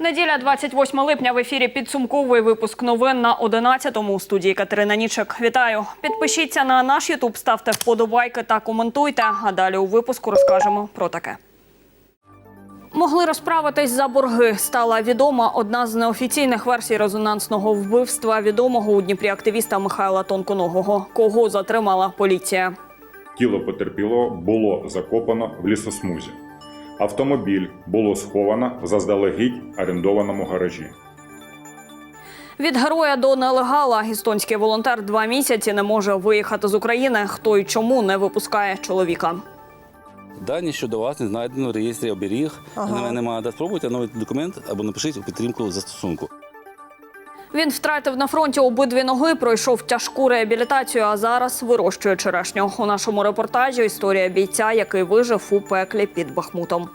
Неділя 28 липня в ефірі підсумковий випуск новин на 11-му у студії Катерина Нічик. Вітаю! Підпишіться на наш Ютуб, ставте вподобайки та коментуйте. А далі у випуску розкажемо про таке. Могли розправитись за борги. Стала відома одна з неофіційних версій резонансного вбивства відомого у Дніпрі активіста Михайла Тонконогого. Кого затримала поліція? Тіло потерпілого було закопано в лісосмузі. Автомобіль було сховано в заздалегідь орендованому гаражі. Від героя до нелегала естонський волонтер два місяці не може виїхати з України. Хто й чому не випускає чоловіка? Дані щодо вас не знайдено в реєстрі оберіг. Ага. Немає, Немає де спробуйте новий документ або напишіть у підтримку застосунку. Він втратив на фронті обидві ноги, пройшов тяжку реабілітацію, а зараз вирощує черешню. У нашому репортажі історія бійця, який вижив у пеклі під Бахмутом.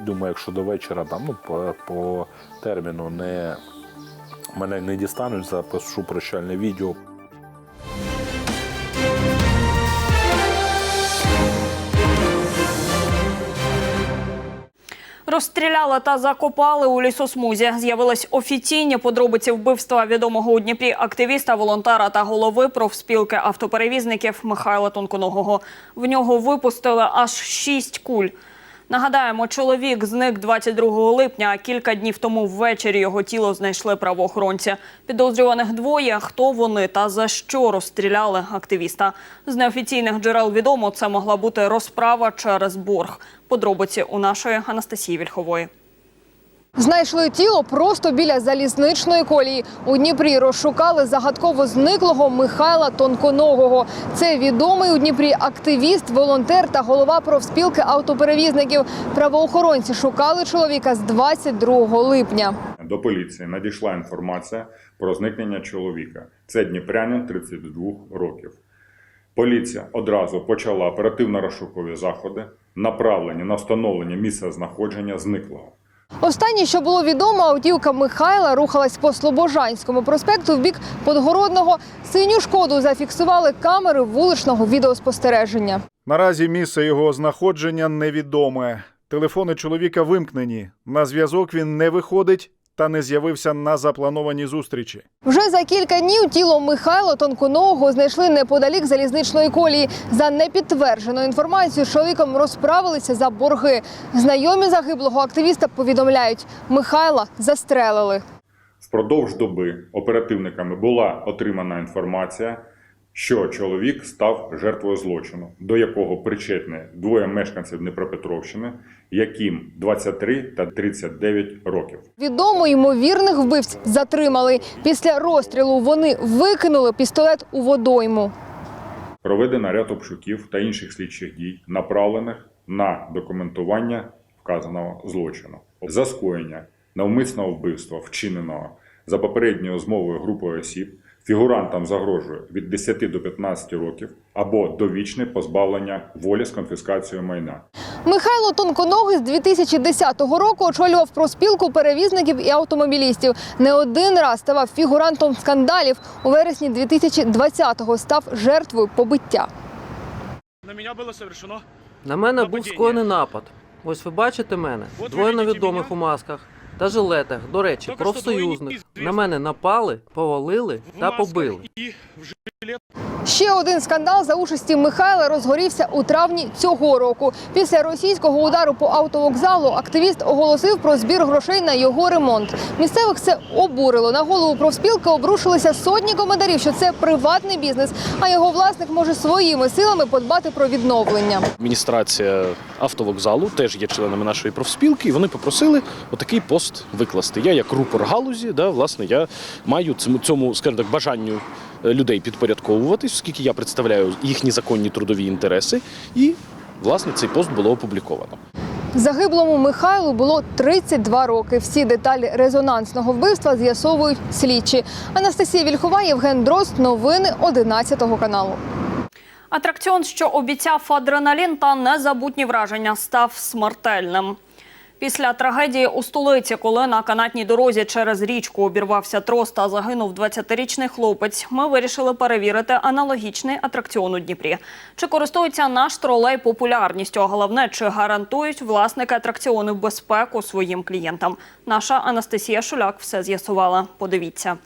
Думаю, якщо до вечора там ну по, по терміну не мене не дістануть, запишу прощальне відео. Розстріляли та закопали у лісосмузі. З'явились офіційні подробиці вбивства відомого у Дніпрі активіста, волонтера та голови профспілки автоперевізників Михайла Тонконогого. В нього випустили аж шість куль. Нагадаємо, чоловік зник 22 липня, а кілька днів тому ввечері його тіло знайшли правоохоронці. Підозрюваних двоє. Хто вони та за що розстріляли активіста? З неофіційних джерел відомо, це могла бути розправа через борг. Подробиці у нашої Анастасії Вільхової. Знайшли тіло просто біля залізничної колії. У Дніпрі розшукали загадково зниклого Михайла Тонконогого. Це відомий у Дніпрі активіст, волонтер та голова профспілки автоперевізників. Правоохоронці шукали чоловіка з 22 липня. До поліції надійшла інформація про зникнення чоловіка. Це дніпрянин 32 років. Поліція одразу почала оперативно-розшукові заходи, направлені на встановлення місця знаходження зниклого. Останнє, що було відомо, автівка Михайла рухалась по Слобожанському проспекту в бік Подгородного. Синю шкоду зафіксували камери вуличного відеоспостереження. Наразі місце його знаходження невідоме. Телефони чоловіка вимкнені. На зв'язок він не виходить та не з'явився на запланованій зустрічі. Вже за кілька днів тіло Михайла Тонконого знайшли неподалік залізничної колії. За непідтвердженою інформацією, з чоловіком розправилися за борги. Знайомі загиблого активіста повідомляють, Михайла застрелили. Впродовж доби оперативниками була отримана інформація, що чоловік став жертвою злочину, до якого причетні двоє мешканців Дніпропетровщини, яким 23 та 39 років. Відомо ймовірних вбивць затримали. Після розстрілу вони викинули пістолет у водойму. Проведено ряд обшуків та інших слідчих дій, направлених на документування вказаного злочину. За скоєння навмисного вбивства, вчиненого за попередньою змовою групою осіб, фігурантам загрожує від 10 до 15 років або довічне позбавлення волі з конфіскацією майна. Михайло Тонконогий з 2010 року очолював проспілку перевізників і автомобілістів. Не один раз ставав фігурантом скандалів. У вересні 2020-го став жертвою побиття. На меня было совершено На мене був скоєний напад. Ось ви бачите мене. Двоє невідомих у масках та жилетах. До речі, профсоюзник. На мене напали, повалили та побили. Ще один скандал за участі Михайла розгорівся у травні цього року. Після російського удару по автовокзалу активіст оголосив про збір грошей на його ремонт. Місцевих це обурило. На голову профспілки обрушилися сотні коментарів, що це приватний бізнес, а його власник може своїми силами подбати про відновлення. Адміністрація автовокзалу теж є членами нашої профспілки, і вони попросили отакий пост викласти. Я, як рупор галузі, да, власне, я маю цьому, цьому скажімо так, бажанню людей підпорядковуватись, оскільки я представляю їхні законні трудові інтереси, і власне цей пост було опубліковано. Загиблому Михайлу було 32 роки. Всі деталі резонансного вбивства з'ясовують слідчі. Анастасія Вільхова, Євген Дрозд. Новини 11 каналу. Атракціон, що обіцяв адреналін та незабутні враження, став смертельним. Після трагедії у столиці, коли на канатній дорозі через річку обірвався трос та загинув 20-річний хлопець, ми вирішили перевірити аналогічний атракціон у Дніпрі. Чи користується наш тролей популярністю, а головне, чи гарантують власники атракціону безпеку своїм клієнтам? Наша Анастасія Шуляк все з'ясувала. Подивіться.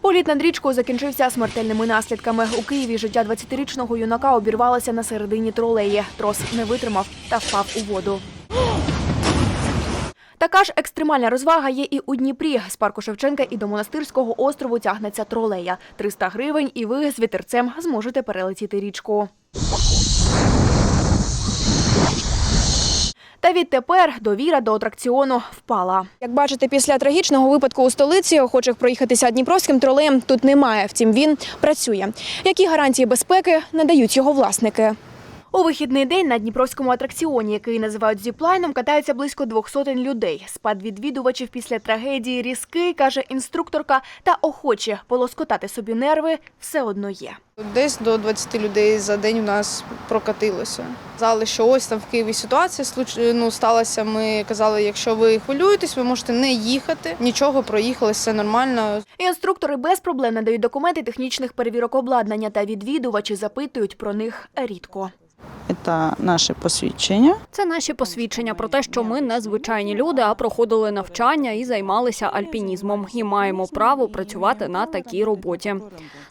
Політ над річкою закінчився смертельними наслідками. У Києві життя 20-річного юнака обірвалося на середині тролеї. Трос не витримав та впав у воду. Така ж екстремальна розвага є і у Дніпрі. З парку Шевченка і до монастирського острову тягнеться тролея. 300 гривень, і ви з вітерцем зможете перелетіти річку. Та відтепер довіра до атракціону впала. Як бачите, після трагічного випадку у столиці охочих проїхатися Дніпровським тролеєм тут немає. Втім, він працює. Які гарантії безпеки надають його власники? У вихідний день на Дніпровському атракціоні, який називають зіплайном, катаються близько двох сотень людей. Спад відвідувачів після трагедії різкий, каже інструкторка, та охочі полоскотати собі нерви все одно є. Десь до 20 людей за день у нас прокатилося. Казали, що ось там в Києві ситуація ну, сталася. Ми казали, якщо ви хвилюєтесь, ви можете не їхати. Нічого, проїхали, все нормально. Інструктори без проблем надають документи технічних перевірок обладнання, та відвідувачі запитують про них рідко. Це наше посвідчення. Це наші посвідчення про те, що ми не звичайні люди, а проходили навчання і займалися альпінізмом, і маємо право працювати на такій роботі.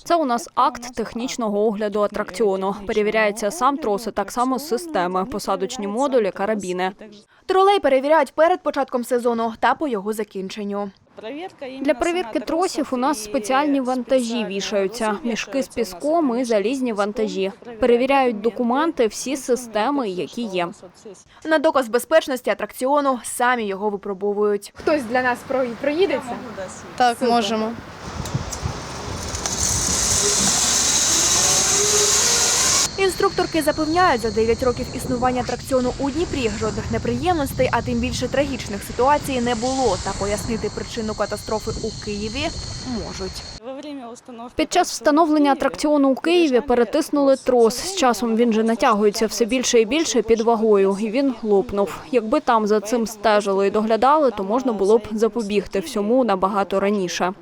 Це у нас акт технічного огляду атракціону. Перевіряється сам трос, і так само системи, посадочні модулі, карабіни. Тролей перевіряють перед початком сезону та по його закінченню. Для перевірки тросів у нас спеціальні вантажі вішаються, мішки з піском і залізні вантажі. Перевіряють документи, всі системи, які є. На доказ безпечності атракціону самі його випробовують. Хтось для нас проїдеться? Так, можемо. Інструкторки запевняють, за 9 років існування атракціону у Дніпрі жодних неприємностей, а тим більше трагічних ситуацій не було. Та пояснити причину катастрофи у Києві можуть. Під час встановлення атракціону у Києві перетиснули трос. З часом він же натягується все більше і більше під вагою, і він лопнув. Якби там за цим стежили і доглядали, то можна було б запобігти всьому набагато раніше.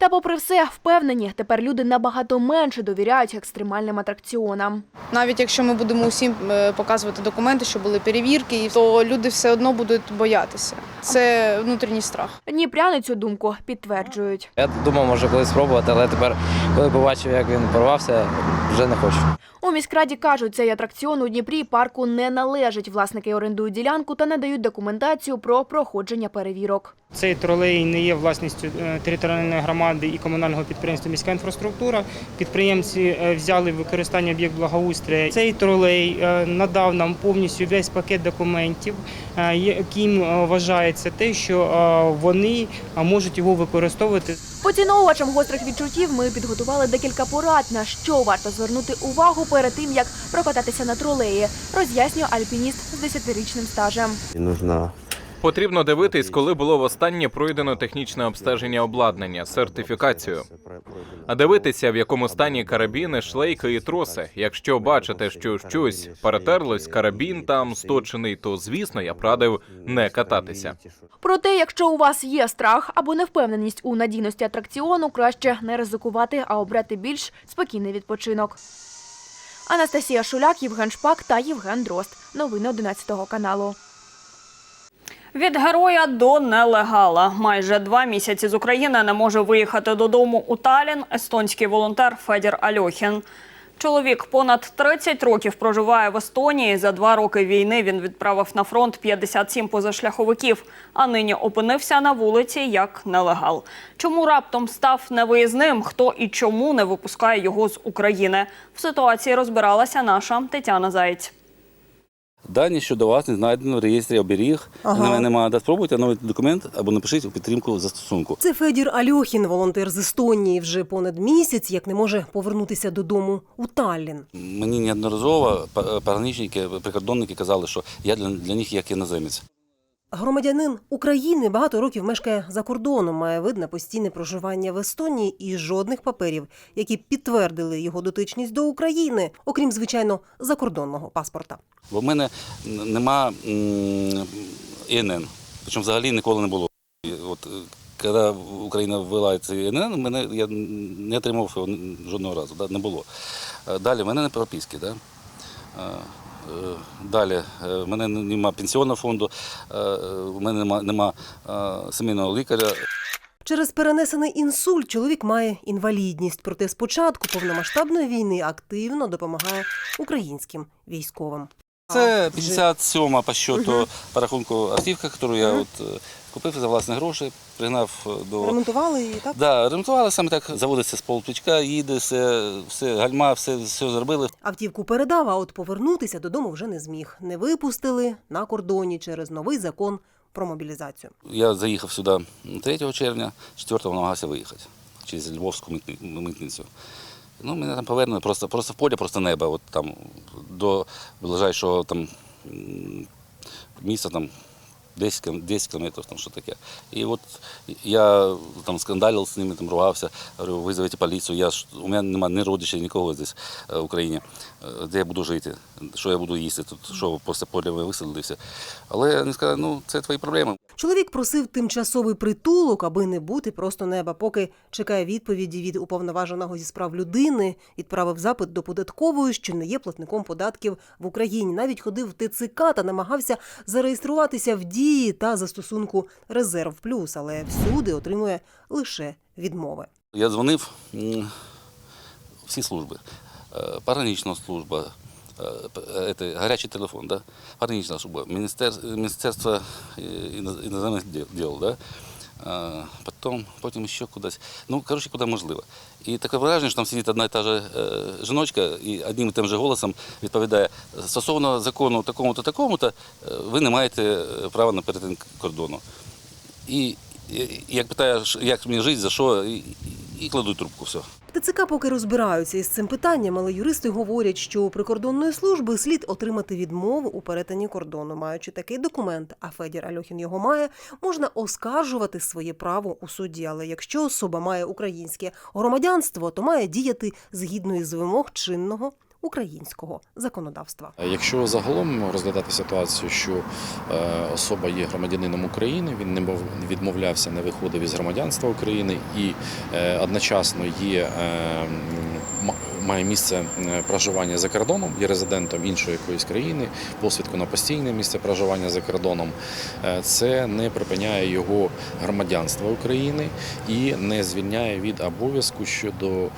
Та, попри все, впевнені, тепер люди набагато менше довіряють екстремальним атракціонам. Навіть якщо ми будемо усім е, показувати документи, що були перевірки, то люди все одно будуть боятися. Це внутрішній страх. Дніпряни цю думку підтверджують. Я думав, може колись спробувати, але тепер, коли побачив, як він порвався, вже не хочу. У міськраді кажуть, цей атракціон у Дніпрі парку не належить. Власники орендують ділянку та надають документацію про проходження перевірок. Цей тролей не є власністю е, територіальної громади і комунального підприємства міська інфраструктура. Підприємці е, взяли в використання об'єкт благоустрія. Цей тролей е, надав нам повністю весь пакет документів, яким вважається те, що вони можуть його використовувати Поціновувачам гострих відчуттів ми підготували декілька порад, на що варто звернути увагу перед тим, як прокататися на тролеї, роз'яснює альпініст з 10-річним стажем. Нужно Потрібно дивитись, коли було востаннє пройдено технічне обстеження обладнання, сертифікацію. А дивитися, в якому стані карабіни, шлейки і троси. Якщо бачите, що щось перетерлось, карабін там сточений, то звісно я б радив не кататися. Проте, якщо у вас є страх або невпевненість у надійності атракціону, краще не ризикувати, а обрати більш спокійний відпочинок. Анастасія Шуляк, Євген Шпак та Євген Дрозд. Новини 11 каналу. Від героя до нелегала. Майже два місяці з України не може виїхати додому у Талін естонський волонтер Федір Альохін. Чоловік понад 30 років проживає в Естонії. За два роки війни він відправив на фронт 57 позашляховиків, а нині опинився на вулиці як нелегал. Чому раптом став невиїзним? Хто і чому не випускає його з України? В ситуації розбиралася наша Тетяна Заєць. Дані щодо вас не знайдено в реєстрі оберіг. Ага. Немає. Да, спробуйте новий документ або напишіть у підтримку застосунку. Це Федір Альохін, волонтер з Естонії, вже понад місяць, як не може повернутися додому у Таллін. Мені неодноразово пограничники, прикордонники казали, що я для, для них як іноземець. Громадянин України багато років мешкає за кордоном, має вид на постійне проживання в Естонії і жодних паперів, які підтвердили його дотичність до України, окрім звичайно закордонного паспорта. Бо в мене нема ІНН. Причому взагалі ніколи не було. От, е, коли Україна ввела цей ІНН, мене, я не отримав його жодного разу, да, не було. Е, Далі, в мене не прописки. Да? Е, Далі, е, в мене немає пенсіонного фонду, е, в мене немає нема, сімейного лікаря. Через перенесений інсульт чоловік має інвалідність, проте з початку повномасштабної війни активно допомагає українським військовим. Це 57 по счету по рахунку автівка, яку я от, е, купив за власні гроші, пригнав е, до. Ремонтували її, так? Да, ремонтували саме так, заводиться з полплічка, їде, все, все гальма, все, все зробили. Автівку передав, а от повернутися додому вже не зміг. Не випустили на кордоні через новий закон про мобілізацію. Я заїхав сюди 3 червня, 4-го намагався виїхати через Львовську митницю. Ну, мене там повернули просто, просто в полі, просто небо. От там до ближайшого там міста там 10, км 10 кілометрів, там що таке. І от я там скандалив з ними, там ругався, говорю, визовите поліцію, я ж, у мене немає ні родичів, нікого здесь е, в Україні. Е, Де я буду жити, що я буду їсти тут, що після поля ви висадили все. Але вони сказали, ну це твої проблеми. Чоловік просив тимчасовий притулок, аби не бути просто неба. Поки чекає відповіді від уповноваженого зі справ людини, відправив запит до податкової, що не є платником податків в Україні. Навіть ходив в ТЦК та намагався зареєструватися в дії та застосунку Резерв Плюс, але всюди отримує лише відмови. Я дзвонив всі служби. паранічна служба, е, е, гарячий телефон, да? паранічна служба, Міністер, Міністерство е, іноз- іноземних діл да? Е, потім, ще кудись. Ну, коротше, куди можливо. І таке враження, що там сидить одна і та же е, жіночка і одним і тим же голосом відповідає, стосовно закону такому-то, такому-то, е, ви не маєте е, права на перетин кордону. І як питає, як мені жити, за що, і, кладуть трубку, все. ТЦК поки розбираються із цим питанням, але юристи говорять, що у прикордонної служби слід отримати відмову у перетині кордону. Маючи такий документ, а Федір Альохін його має, можна оскаржувати своє право у суді. Але якщо особа має українське громадянство, то має діяти згідно із вимог чинного українського законодавства. Якщо загалом розглядати ситуацію, що е, особа є громадянином України, він не мов- відмовлявся, не виходив із громадянства України і е, одночасно є. Має місце е, проживання за кордоном, є резидентом іншої якоїсь країни, посвідку на постійне місце проживання за кордоном. Е, Це не припиняє його громадянства України і не звільняє від обов'язку щодо е,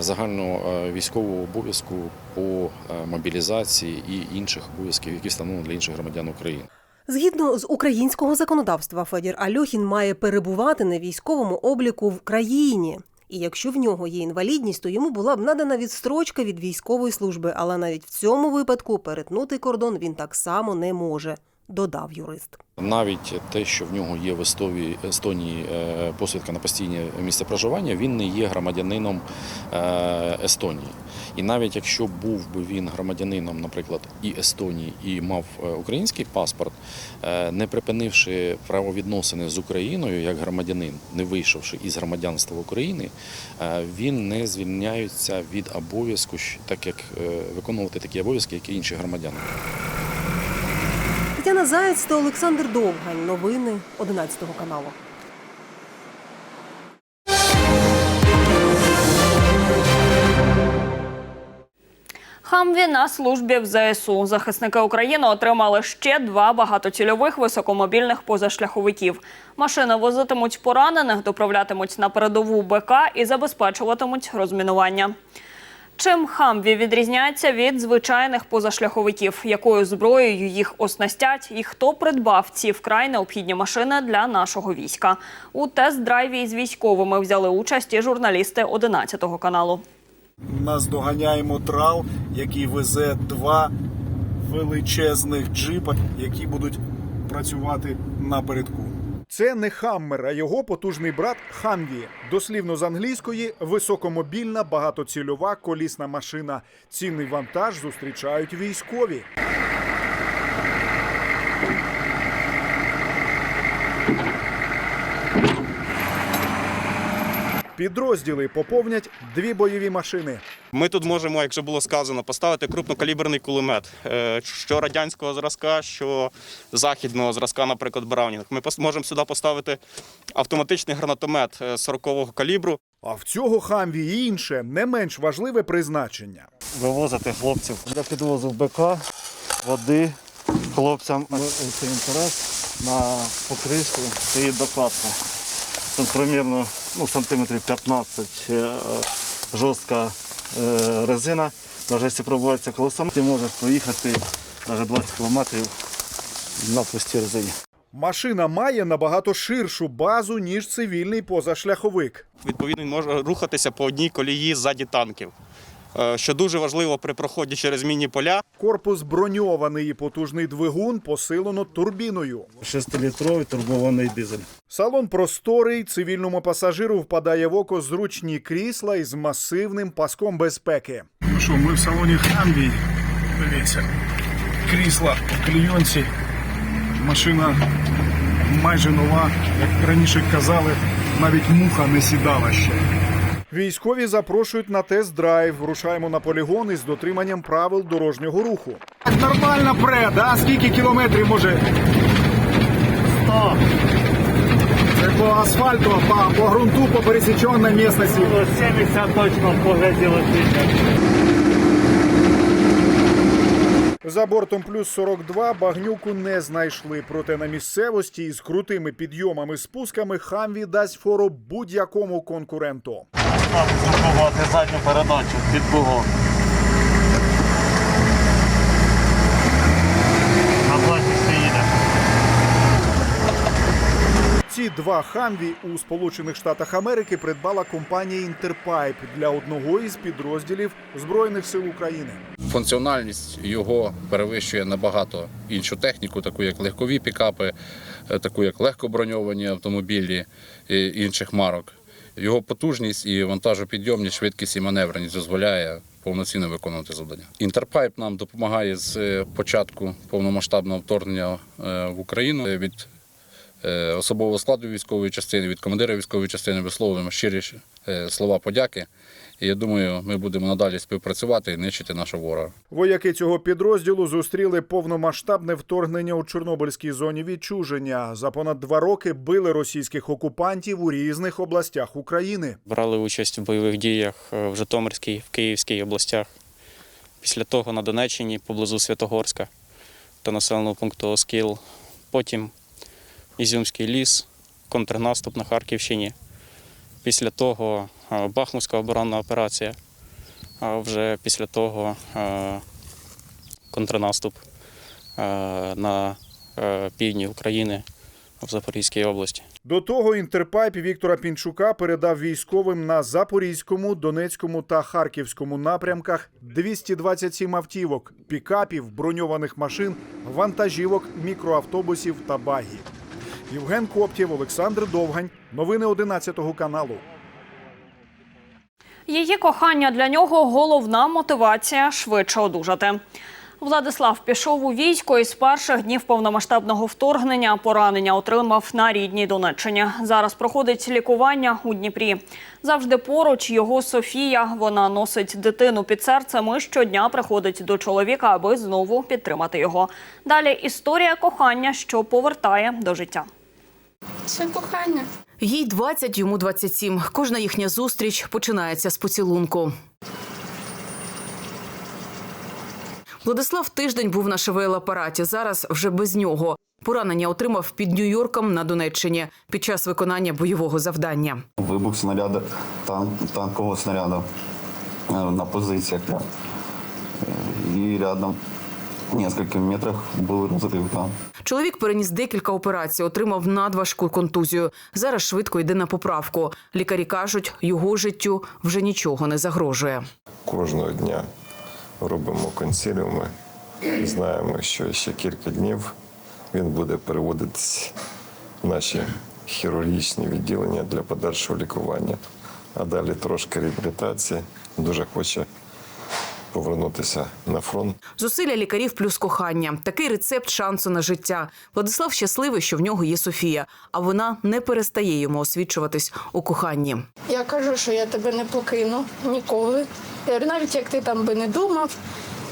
загального військового обов'язку по мобілізації і інших обов'язків, які встановлені для інших громадян України. Згідно з українського законодавства, Федір Альохін має перебувати на військовому обліку в країні. І якщо в нього є інвалідність, то йому була б надана відстрочка від військової служби, але навіть в цьому випадку перетнути кордон він так само не може, додав юрист. Навіть те, що в нього є в Естонії е, посвідка на постійне місце проживання, він не є громадянином е, Естонії. І навіть якщо був би він громадянином, наприклад, і Естонії, і мав е, український паспорт, не припинивши правовідносини з Україною як громадянин, не вийшовши із громадянства України, він не звільняється від обов'язку, так як виконувати такі обов'язки, як і інші громадяни. Заєць та Олександр Довгань. Новини 11 каналу. Хамві на службі в ЗСУ. Захисники України отримали ще два багатоцільових високомобільних позашляховиків. Машини возитимуть поранених, доправлятимуть на передову БК і забезпечуватимуть розмінування. Чим Хамві відрізняється від звичайних позашляховиків? Якою зброєю їх оснастять і хто придбав ці вкрай необхідні машини для нашого війська? У тест-драйві із військовими взяли участь і журналісти 11 каналу. Нас доганяємо трал, який везе два величезних джипа, які будуть працювати напередку. Це не Хаммер, а його потужний брат Хамві. Дослівно з англійської високомобільна багатоцільова колісна машина. Цінний вантаж зустрічають військові. Підрозділи поповнять дві бойові машини. Ми тут можемо, як вже було сказано, поставити крупнокаліберний кулемет, е, що радянського зразка, що західного зразка, наприклад, Браунінг. Ми можемо сюди поставити автоматичний гранатомет е, 40-го калібру. А в цього хамві і інше не менш важливе призначення. вивозити хлопців для підвозу БК, води хлопцям. Ми цей інтерес на покришку стоїть докладка. Тут примірно ну, сантиметрів 15 е, жорстка е, резина. Навіть якщо пробувається колесом, ти можеш проїхати навіть 20 кілометрів на пустій резині. Машина має набагато ширшу базу, ніж цивільний позашляховик. Відповідно, він може рухатися по одній колії ззаді танків. Е, Що дуже важливо при проході через мінні поля. Корпус броньований і потужний двигун посилено турбіною. 6-літровий турбований дизель. Салон просторий, цивільному пасажиру впадає в око зручні крісла із масивним паском безпеки. Ну що, ми в салоні Хамві. Дивіться. Крісла в клійонці. Машина майже нова. Як раніше казали, навіть муха не сідала ще. Військові запрошують на тест-драйв. Рушаємо на полігон із дотриманням правил дорожнього руху. Нормально пре, да? Скільки кілометрів може? 100. Це по асфальту, по, по ґрунту, по пересіченій місцевості. 70 точно погляділо За бортом плюс 42 багнюку не знайшли. Проте на місцевості із крутими підйомами спусками хамві дасть фору будь-якому конкуренту. Блокувати задню передачу під. На їде. Ці два хамві у Сполучених Штатах Америки придбала компанія Інтерпайп для одного із підрозділів Збройних сил України. Функціональність його перевищує набагато іншу техніку, таку як легкові пікапи, е, таку як легкоброньовані автомобілі е, інших марок. Його потужність і вантажопідйомність, швидкість і маневреність дозволяє повноцінно виконувати завдання. Інтерпайп нам допомагає з е, початку повномасштабного вторгнення е, в Україну Е, від особового складу військової частини, від командира військової частини висловлюємо щирі слова подяки. І я думаю, ми будемо надалі співпрацювати і нищити нашого ворога. Вояки цього підрозділу зустріли повномасштабне вторгнення у Чорнобильській зоні відчуження. За понад два роки били російських окупантів у різних областях України. Брали участь в бойових діях е, в Житомирській, в Київській областях. Після того на Донеччині поблизу Святогорська та населеного пункту Оскіл. Потім Ізюмський ліс, контрнаступ на Харківщині. Після того Бахмутська оборонна операція. А вже після того контрнаступ на е, півдні України в Запорізькій області. До того інтерпайп Віктора Пінчука передав військовим на Запорізькому, Донецькому та Харківському напрямках 227 автівок, пікапів, броньованих машин, вантажівок, мікроавтобусів та багі. Євген Коптєв, Олександр Довгань. Новини 11 каналу. Її кохання для нього головна мотивація швидше одужати. Владислав пішов у військо і з перших днів повномасштабного вторгнення поранення отримав на рідній Донеччині. Зараз проходить лікування у Дніпрі. Завжди поруч його Софія. Вона носить дитину під серцем і щодня приходить до чоловіка, аби знову підтримати його. Далі історія кохання, що повертає до життя. Це кохання. Їй 20, йому 27. Кожна їхня зустріч починається з поцілунку. Владислав тиждень був на ШВЛ-апараті, зараз вже без нього. Поранення отримав під Нью-Йорком на Донеччині під час виконання бойового завдання. Вибух снаряда, танк, танкового снаряда э, на позициях. да. Э, рядом, нескольких метрах, был разрыв там. Чоловік переніс декілька операцій, отримав надважку контузію. Зараз швидко йде на поправку. Лікарі кажуть, його життю вже нічого не загрожує. Кожного дня робимо консиліуми. Знаємо, що ще кілька днів він буде переводитись в наші хірургічні відділення для подальшого лікування. А далі трошки реабілітації. Дуже хоче повернутися на фронт. Зусилля лікарів плюс кохання. Такий рецепт шансу на життя. Владислав щасливий, що в нього є Софія, а вона не перестає йому освічуватись у коханні. Я кажу, що я тебе не покину ніколи. Я говорю, навіть як ти там би не думав,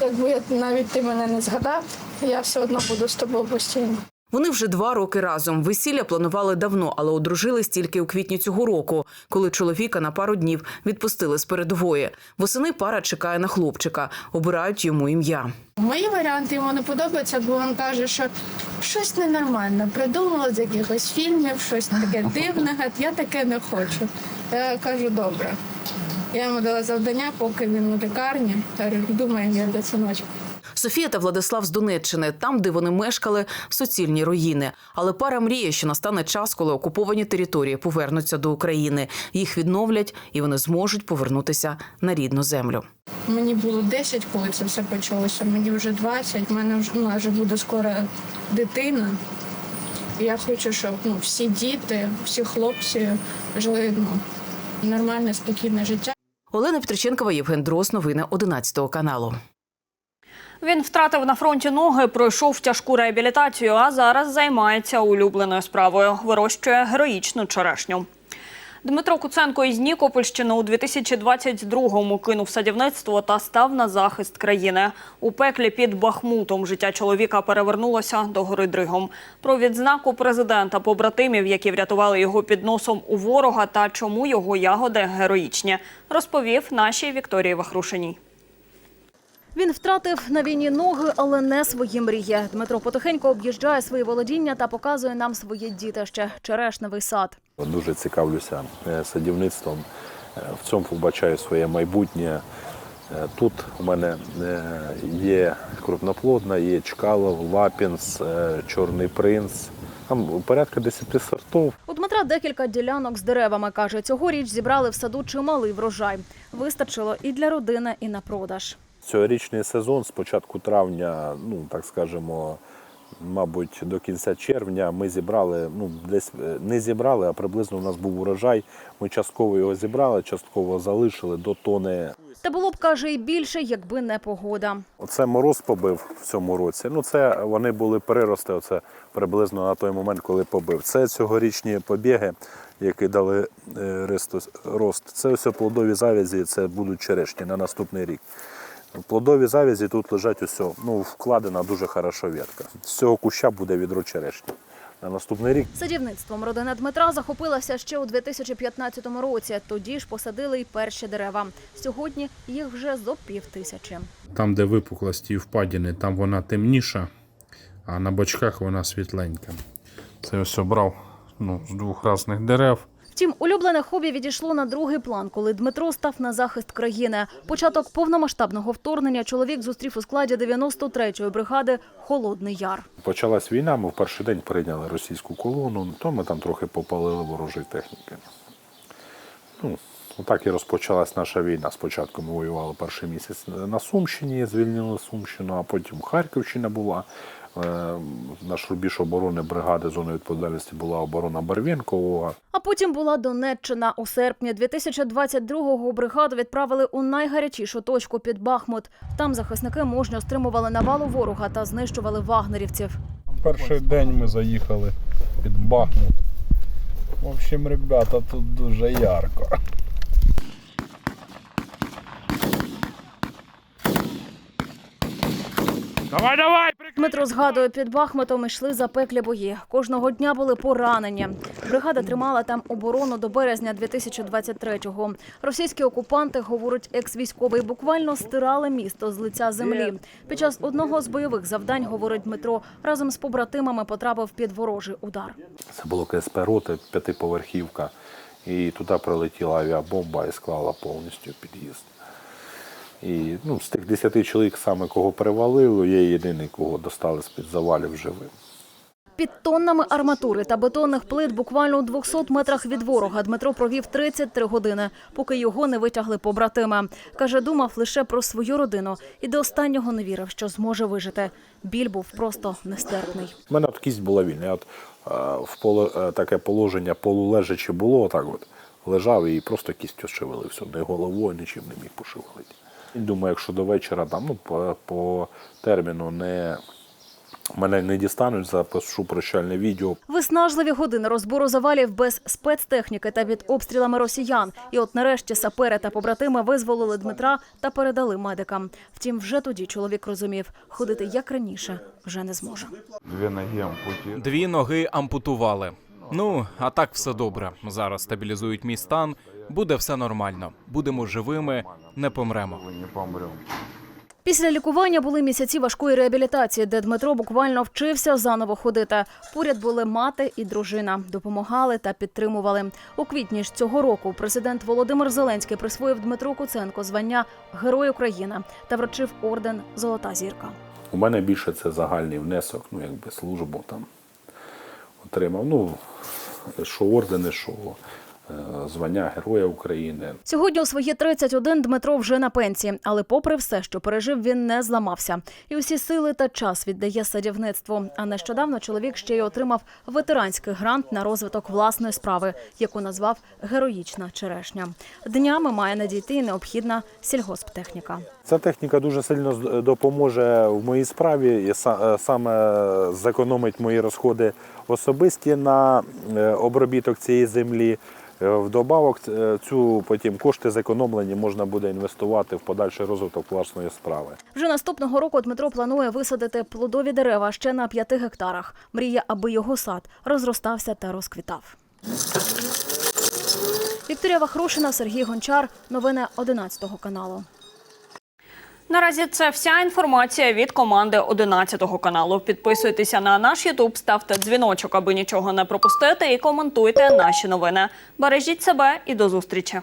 якби навіть ти мене не згадав, я все одно буду з тобою постійно. Вони вже два роки разом. Весілля планували давно, але одружились тільки у квітні цього року, коли чоловіка на пару днів відпустили з передової. Восени пара чекає на хлопчика, обирають йому ім'я. Мої варіанти йому не подобаються, бо він каже, що щось ненормальне, придумала з якихось фільмів, щось таке дивне, я таке не хочу. Я кажу, добре. Я йому дала завдання, поки він у лікарні. Думаю, я до синочка. Софія та Владислав з Донеччини, там, де вони мешкали, суцільні руїни. Але пара мріє, що настане час, коли окуповані території повернуться до України. Їх відновлять, і вони зможуть повернутися на рідну землю. Мені було 10, коли це все почалося. Мені вже 20, в мене вже, ну, вже буде скоро дитина. І я хочу, щоб ну, всі діти, всі хлопці жили ну, нормальне, спокійне життя. Олена Петриченкова, Євген Дрос, новини 11 каналу. Він втратив на фронті ноги, пройшов тяжку реабілітацію, а зараз займається улюбленою справою. Вирощує героїчну черешню. Дмитро Куценко із Нікопольщини у 2022-му кинув садівництво та став на захист країни. У пеклі під Бахмутом життя чоловіка перевернулося до гори Дригом. Про відзнаку президента побратимів, які врятували його під носом у ворога, та чому його ягоди героїчні, розповів нашій Вікторії Вахрушиній. Він втратив на війні ноги, але не свої мрії. Дмитро потихеньку об'їжджає свої володіння та показує нам своє дітище – черешневий сад. Дуже цікавлюся е, садівництвом. Е, В цьому побачаю своє майбутнє. Е, Тут у мене є крупноплодна, є Чкалов, Лапінс, Чорний принц. Там порядка 10 сортів. У Дмитра декілька ділянок з деревами, каже. Цьогоріч зібрали в саду чималий врожай. Вистачило і для родини, і на продаж. Цьогорічний сезон з початку травня, ну так скажемо, мабуть, до кінця червня ми зібрали, ну десь е, не зібрали, а приблизно у нас був урожай. Ми частково його зібрали, частково залишили до тони. Та було б, каже, і більше, якби не погода. Оце мороз побив в цьому році. Ну, це вони були перерости, оце приблизно на той момент, коли побив. Це цьогорічні побіги, які дали е, рост. Це все плодові завязі, це будуть черешні на наступний рік. Плодові завязі тут лежать усе. Ну, вкладена дуже хороша ветка. З цього куща буде відро черешні. На наступний рік Садівництвом родина Дмитра захопилася ще у 2015 році. Тоді ж посадили й перші дерева. Сьогодні їх вже зо пів тисячі. Там, де випуклості і впадіни, там вона темніша, а на бочках вона світленька. Це ось обрав ну, з двох різних дерев. Втім, улюблене хобі відійшло на другий план, коли Дмитро став на захист країни. Початок повномасштабного вторгнення чоловік зустрів у складі 93-ї бригади Холодний Яр. почалась війна, ми в перший день прийняли російську колону, то ми там трохи попалили ворожої техніки. Ну, отак і розпочалась наша війна. Спочатку ми воювали перший місяць на Сумщині, звільнили Сумщину, а потім Харківщина була. Е, Наш рубіж оборони бригади зони відповідальності була оборона Барвінкового. А потім була Донеччина. У серпні 2022-го бригаду відправили у найгарячішу точку під Бахмут. Там захисники мужньо стримували навалу ворога та знищували вагнерівців. Перший день ми заїхали під Бахмут. В общем, ребята, тут дуже ярко. Давай, давай! Дмитро згадує, під Бахмутом йшли запеклі бої. Кожного дня були поранені. Бригада тримала там оборону до березня 2023-го. Російські окупанти, говорить екс-військовий, буквально стирали місто з лиця землі. Під час одного з бойових завдань, говорить Дмитро, разом з побратимами потрапив під ворожий удар. Це було КСП роти, п'ятиповерхівка. І туди прилетіла авіабомба і склала повністю під'їзд. І ну, з тих 10 чоловік, саме кого перевалило, я єдиний, кого достали з-під завалів живим. Під тоннами арматури та бетонних плит буквально у 200 метрах від ворога Дмитро провів 33 години, поки його не витягли побратими. Каже, думав лише про свою родину і до останнього не вірив, що зможе вижити. Біль був просто нестерпний. У мене от кість була вільна. Я от, е, в поле, е, таке положення полулежачи було, отак от лежав і просто кістю шевелився. Не головою, нічим не міг пошевелити. Думаю, якщо до вечора там ну по, по терміну не мене не дістануть, запишу прощальне відео. Виснажливі години розбору завалів без спецтехніки та під обстрілами росіян. І от нарешті сапери та побратими визволили Дмитра та передали медикам. Втім, вже тоді чоловік розумів, ходити як раніше вже не зможе. Дві ноги ампуті. Дві ноги ампутували. Ну, а так все добре. Зараз стабілізують мій стан. Буде все нормально. Будемо живими, не помремо. Не помремо. Після лікування були місяці важкої реабілітації, де Дмитро буквально вчився заново ходити. Поряд були мати і дружина, допомагали та підтримували. У квітні ж цього року президент Володимир Зеленський присвоїв Дмитру Куценко звання Герой України та вручив орден Золота зірка. У мене більше це загальний внесок, ну якби службу там отримав. Ну, що ордени, що звання Героя України. Сьогодні у свої 31 Дмитро вже на пенсії, але попри все, що пережив, він не зламався. І усі сили та час віддає садівництву. А нещодавно чоловік ще й отримав ветеранський грант на розвиток власної справи, яку назвав Героїчна черешня. Днями має надійти необхідна сільгосптехніка. Ця техніка дуже сильно з- допоможе в моїй справі і е, саме зекономить мої розходи особисті на е, обробіток цієї землі. Е, Вдобавок е, цю потім кошти зекономлені можна буде інвестувати в подальший розвиток власної справи. Вже наступного року Дмитро планує висадити плодові дерева ще на п'яти гектарах. Мріє, аби його сад розростався та розквітав. Вікторія Вахрушина, Сергій Гончар. Новини 11 каналу. Наразі це вся інформація від команди 11 каналу. Підписуйтеся на наш Ютуб, ставте дзвіночок, аби нічого не пропустити, і коментуйте наші новини. Бережіть себе і до зустрічі.